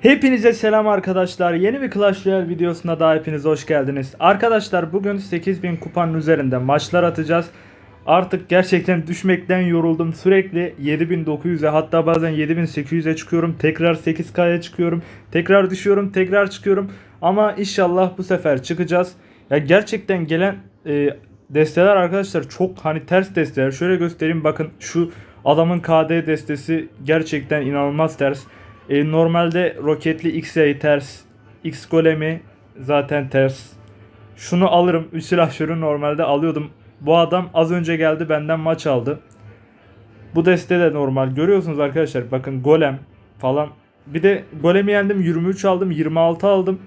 Hepinize selam arkadaşlar. Yeni bir Clash Royale videosuna daha hepiniz hoş geldiniz. Arkadaşlar bugün 8000 kupanın üzerinde maçlar atacağız. Artık gerçekten düşmekten yoruldum. Sürekli 7900'e hatta bazen 7800'e çıkıyorum. Tekrar 8K'ya çıkıyorum. Tekrar düşüyorum. Tekrar çıkıyorum. Ama inşallah bu sefer çıkacağız. Ya gerçekten gelen e, desteler arkadaşlar çok hani ters desteler. Şöyle göstereyim bakın şu adamın KD destesi gerçekten inanılmaz ters. E, normalde roketli X-Ray ters. X golemi zaten ters. Şunu alırım. Üç silahşörü normalde alıyordum. Bu adam az önce geldi benden maç aldı. Bu deste de normal. Görüyorsunuz arkadaşlar bakın golem falan. Bir de golemi yendim 23 aldım 26 aldım.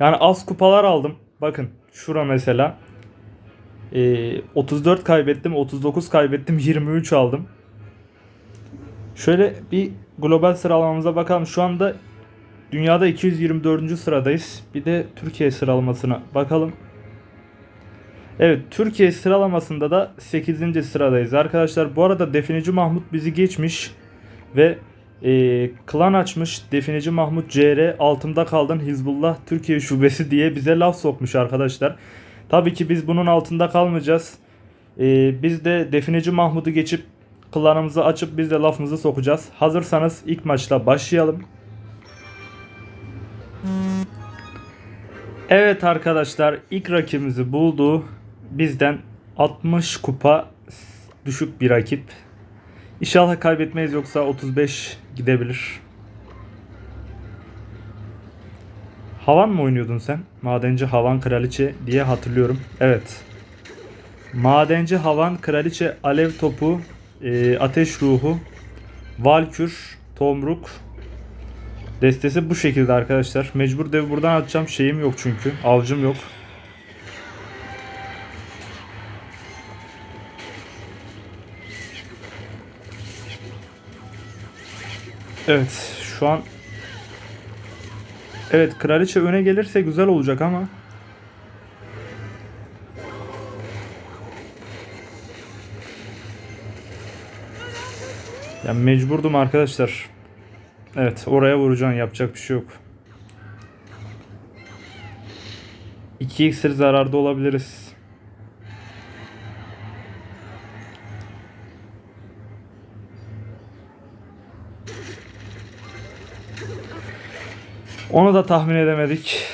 Yani az kupalar aldım. Bakın şura mesela. Ee, 34 kaybettim 39 kaybettim 23 aldım. Şöyle bir global sıralamamıza bakalım. Şu anda dünyada 224. sıradayız. Bir de Türkiye sıralamasına bakalım. Evet Türkiye sıralamasında da 8. sıradayız arkadaşlar. Bu arada Definici Mahmut bizi geçmiş ve e, klan açmış. Definici Mahmut CR altımda kaldın Hizbullah Türkiye şubesi diye bize laf sokmuş arkadaşlar. Tabii ki biz bunun altında kalmayacağız. E, biz de Definici Mahmut'u geçip klanımızı açıp biz de lafımızı sokacağız. Hazırsanız ilk maçla başlayalım. Evet arkadaşlar ilk rakibimizi buldu. Bizden 60 kupa düşük bir rakip. İnşallah kaybetmeyiz yoksa 35 gidebilir. Havan mı oynuyordun sen? Madenci Havan Kraliçe diye hatırlıyorum. Evet. Madenci Havan Kraliçe Alev Topu e, Ateş Ruhu Valkür Tomruk Destesi bu şekilde arkadaşlar. Mecbur dev buradan atacağım. Şeyim yok çünkü. Avcım yok. Evet şu an Evet kraliçe öne gelirse güzel olacak ama Ya mecburdum arkadaşlar. Evet oraya vuracaksın yapacak bir şey yok. 2 iksir zararda olabiliriz. Onu da tahmin edemedik.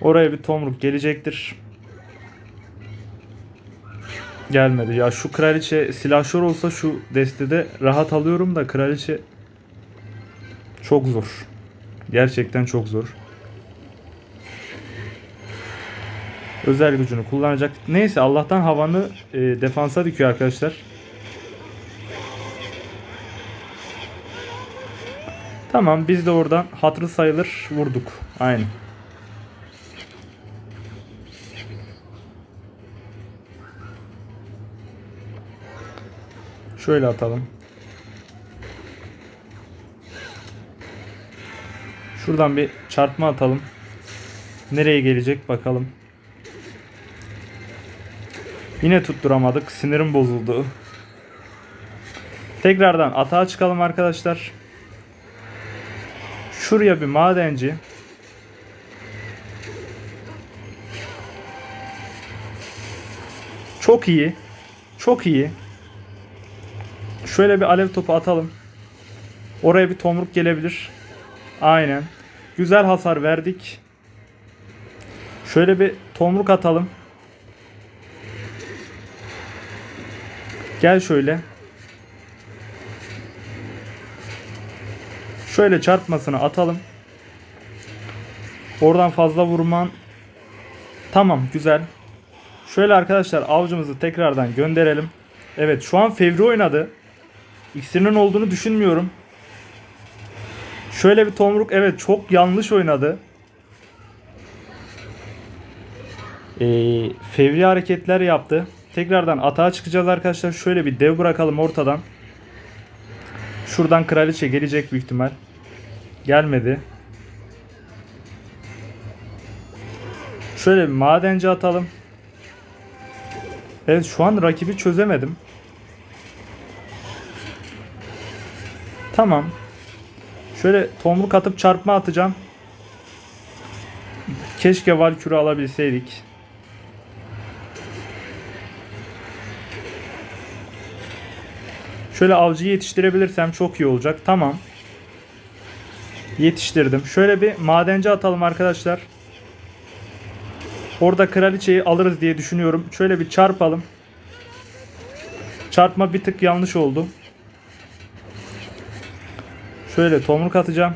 Oraya bir tomruk gelecektir. Gelmedi. Ya şu kraliçe silahşör olsa şu destede rahat alıyorum da kraliçe çok zor. Gerçekten çok zor. Özel gücünü kullanacak. Neyse Allah'tan havanı e, defansa dikiyor arkadaşlar. Tamam biz de oradan hatırı sayılır vurduk. Aynen. Şöyle atalım. Şuradan bir çarpma atalım. Nereye gelecek bakalım. Yine tutturamadık. Sinirim bozuldu. Tekrardan atağa çıkalım arkadaşlar. Şuraya bir madenci. Çok iyi. Çok iyi. Şöyle bir alev topu atalım. Oraya bir tomruk gelebilir. Aynen. Güzel hasar verdik. Şöyle bir tomruk atalım. Gel şöyle. Şöyle çarpmasını atalım. Oradan fazla vurman. Tamam güzel. Şöyle arkadaşlar avcımızı tekrardan gönderelim. Evet şu an Fevri oynadı. İksirinin olduğunu düşünmüyorum. Şöyle bir tomruk evet çok yanlış oynadı. Ee, fevri hareketler yaptı. Tekrardan atağa çıkacağız arkadaşlar. Şöyle bir dev bırakalım ortadan. Şuradan kraliçe gelecek büyük ihtimal. Gelmedi. Şöyle bir madenci atalım. Evet şu an rakibi çözemedim. Tamam. Şöyle tomruk atıp çarpma atacağım. Keşke Valkür'ü alabilseydik. Şöyle avcıyı yetiştirebilirsem çok iyi olacak. Tamam. Yetiştirdim. Şöyle bir madenci atalım arkadaşlar. Orada kraliçeyi alırız diye düşünüyorum. Şöyle bir çarpalım. Çarpma bir tık yanlış oldu. Şöyle tomruk atacağım.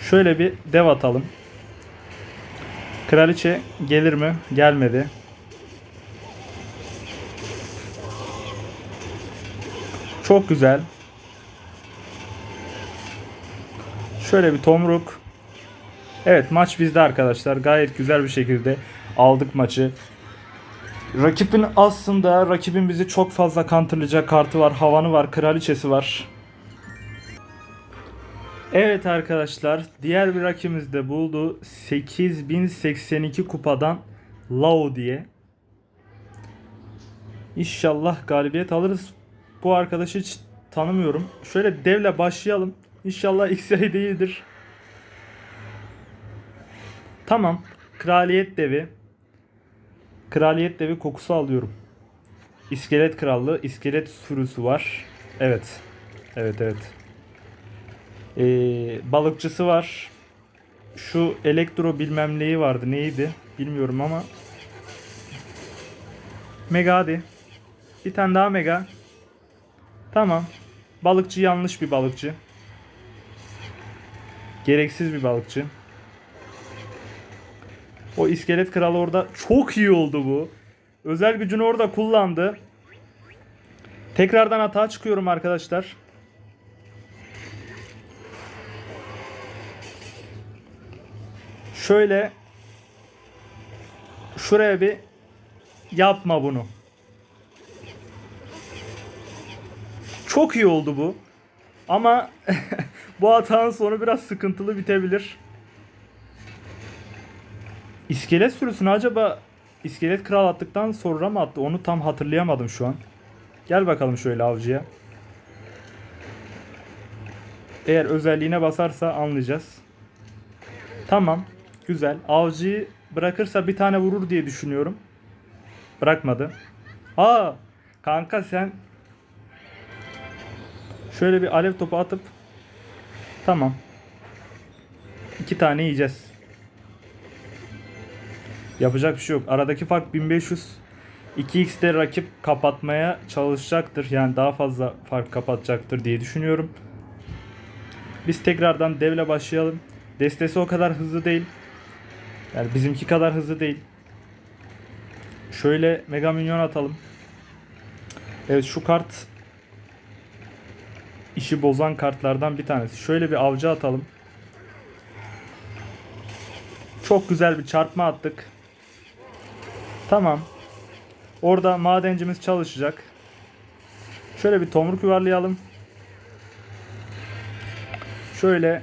Şöyle bir dev atalım. Kraliçe gelir mi? Gelmedi. Çok güzel. Şöyle bir tomruk. Evet maç bizde arkadaşlar. Gayet güzel bir şekilde aldık maçı. Rakibin aslında rakibin bizi çok fazla counterlayacak kartı var. Havanı var. Kraliçesi var. Evet arkadaşlar. Diğer bir rakibimiz de buldu. 8082 kupadan Lao diye. İnşallah galibiyet alırız. Bu arkadaşı hiç tanımıyorum. Şöyle devle başlayalım. İnşallah X-Ray değildir. Tamam. Kraliyet devi. Kraliyet devi kokusu alıyorum. İskelet krallığı, iskelet sürüsü var. Evet. Evet evet. Ee, balıkçısı var. Şu elektro bilmem neyi vardı. Neydi? Bilmiyorum ama. Mega hadi. Bir tane daha mega. Tamam. Balıkçı yanlış bir balıkçı. Gereksiz bir balıkçı. O iskelet kralı orada çok iyi oldu bu. Özel gücünü orada kullandı. Tekrardan hata çıkıyorum arkadaşlar. Şöyle şuraya bir yapma bunu. Çok iyi oldu bu. Ama bu hatanın sonu biraz sıkıntılı bitebilir. İskelet sürüsünü acaba iskelet kral attıktan sonra mı attı? Onu tam hatırlayamadım şu an. Gel bakalım şöyle avcıya. Eğer özelliğine basarsa anlayacağız. Tamam. Güzel. Avcıyı bırakırsa bir tane vurur diye düşünüyorum. Bırakmadı. Aa! Kanka sen şöyle bir alev topu atıp tamam. İki tane yiyeceğiz. Yapacak bir şey yok. Aradaki fark 1500. 2x'te rakip kapatmaya çalışacaktır. Yani daha fazla fark kapatacaktır diye düşünüyorum. Biz tekrardan devle başlayalım. Destesi o kadar hızlı değil. Yani bizimki kadar hızlı değil. Şöyle mega minyon atalım. Evet şu kart işi bozan kartlardan bir tanesi. Şöyle bir avcı atalım. Çok güzel bir çarpma attık. Tamam. Orada madencimiz çalışacak. Şöyle bir tomruk yuvarlayalım. Şöyle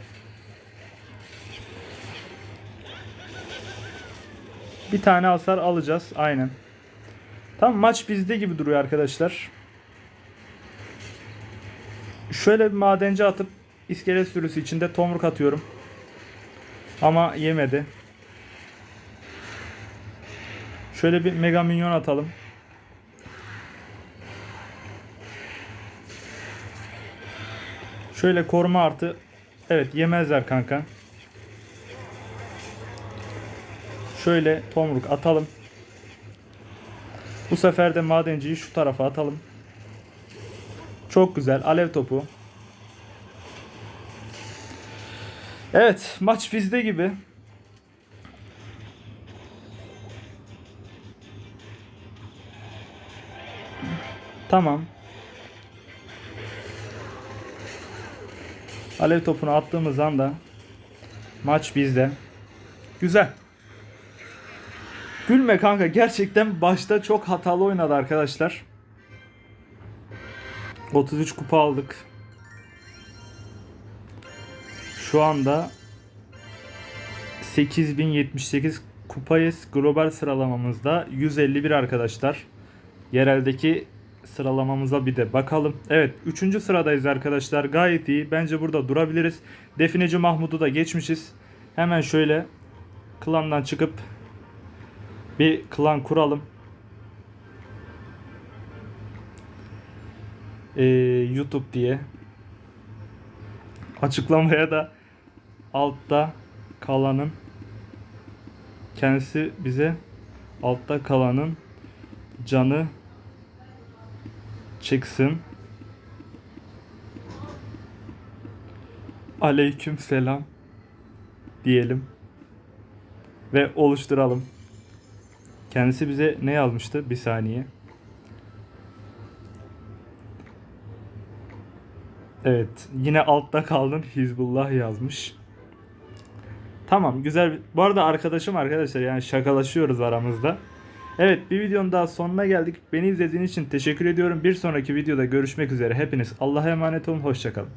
bir tane hasar alacağız. Aynen. Tam maç bizde gibi duruyor arkadaşlar. Şöyle bir madenci atıp iskelet sürüsü içinde tomruk atıyorum. Ama yemedi. Şöyle bir mega minyon atalım. Şöyle koruma artı. Evet yemezler kanka. Şöyle tomruk atalım. Bu sefer de madenciyi şu tarafa atalım. Çok güzel. Alev topu. Evet. Maç bizde gibi. Tamam. Alev topunu attığımız anda maç bizde. Güzel. Gülme kanka gerçekten başta çok hatalı oynadı arkadaşlar. 33 kupa aldık. Şu anda 8078 kupayız. Global sıralamamızda 151 arkadaşlar. Yereldeki sıralamamıza bir de bakalım. Evet 3. sıradayız arkadaşlar. Gayet iyi. Bence burada durabiliriz. Defineci Mahmut'u da geçmişiz. Hemen şöyle klandan çıkıp bir klan kuralım. Ee, YouTube diye. Açıklamaya da altta kalanın kendisi bize altta kalanın canı çıksın. Aleyküm selam diyelim ve oluşturalım. Kendisi bize ne yazmıştı? Bir saniye. Evet, yine altta kaldın Hizbullah yazmış. Tamam, güzel. Bu arada arkadaşım arkadaşlar yani şakalaşıyoruz aramızda. Evet, bir videonun daha sonuna geldik. Beni izlediğiniz için teşekkür ediyorum. Bir sonraki videoda görüşmek üzere. Hepiniz Allah'a emanet olun. Hoşçakalın.